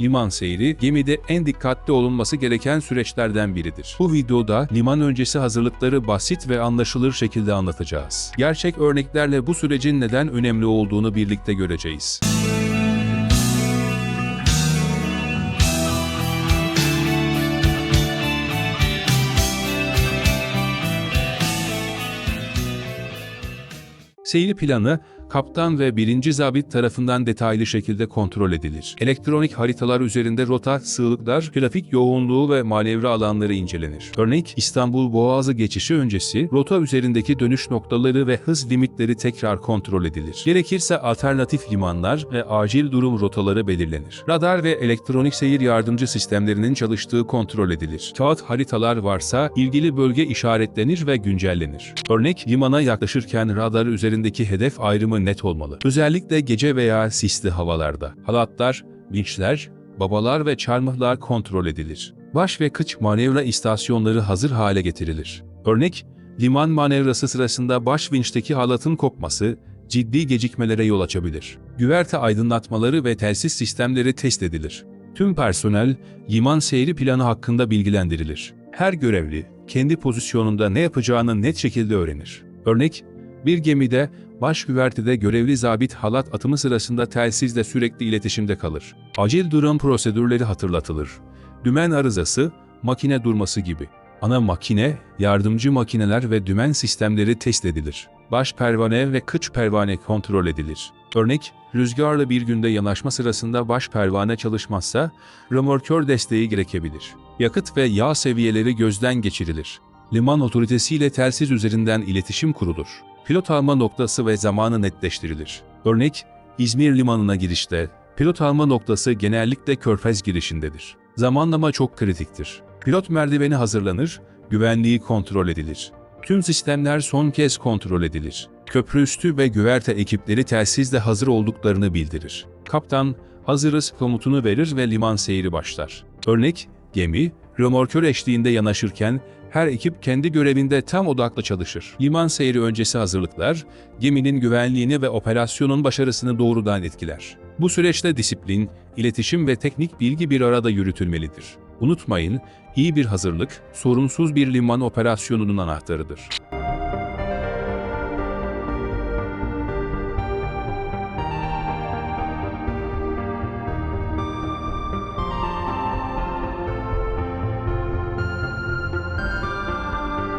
Liman seyri gemide en dikkatli olunması gereken süreçlerden biridir. Bu videoda liman öncesi hazırlıkları basit ve anlaşılır şekilde anlatacağız. Gerçek örneklerle bu sürecin neden önemli olduğunu birlikte göreceğiz. Seyir planı, kaptan ve birinci zabit tarafından detaylı şekilde kontrol edilir. Elektronik haritalar üzerinde rota, sığlıklar, trafik yoğunluğu ve manevra alanları incelenir. Örnek, İstanbul Boğazı geçişi öncesi, rota üzerindeki dönüş noktaları ve hız limitleri tekrar kontrol edilir. Gerekirse alternatif limanlar ve acil durum rotaları belirlenir. Radar ve elektronik seyir yardımcı sistemlerinin çalıştığı kontrol edilir. Kağıt haritalar varsa ilgili bölge işaretlenir ve güncellenir. Örnek, limana yaklaşırken radar üzerindeki hedef ayrımı net olmalı. Özellikle gece veya sisli havalarda. Halatlar, vinçler, babalar ve çarmıhlar kontrol edilir. Baş ve kıç manevra istasyonları hazır hale getirilir. Örnek, liman manevrası sırasında baş vinçteki halatın kopması, ciddi gecikmelere yol açabilir. Güverte aydınlatmaları ve telsiz sistemleri test edilir. Tüm personel, liman seyri planı hakkında bilgilendirilir. Her görevli, kendi pozisyonunda ne yapacağını net şekilde öğrenir. Örnek, bir gemide baş güvertede görevli zabit halat atımı sırasında telsizle sürekli iletişimde kalır. Acil durum prosedürleri hatırlatılır. Dümen arızası, makine durması gibi. Ana makine, yardımcı makineler ve dümen sistemleri test edilir. Baş pervane ve kıç pervane kontrol edilir. Örnek, rüzgarlı bir günde yanaşma sırasında baş pervane çalışmazsa, römorkör desteği gerekebilir. Yakıt ve yağ seviyeleri gözden geçirilir. Liman otoritesiyle telsiz üzerinden iletişim kurulur. Pilot alma noktası ve zamanı netleştirilir. Örnek, İzmir limanına girişte, pilot alma noktası genellikle körfez girişindedir. Zamanlama çok kritiktir. Pilot merdiveni hazırlanır, güvenliği kontrol edilir. Tüm sistemler son kez kontrol edilir. Köprü üstü ve güverte ekipleri telsizle hazır olduklarını bildirir. Kaptan, hazırız komutunu verir ve liman seyri başlar. Örnek, gemi, römorkör eşliğinde yanaşırken her ekip kendi görevinde tam odaklı çalışır. Liman seyri öncesi hazırlıklar, geminin güvenliğini ve operasyonun başarısını doğrudan etkiler. Bu süreçte disiplin, iletişim ve teknik bilgi bir arada yürütülmelidir. Unutmayın, iyi bir hazırlık, sorunsuz bir liman operasyonunun anahtarıdır.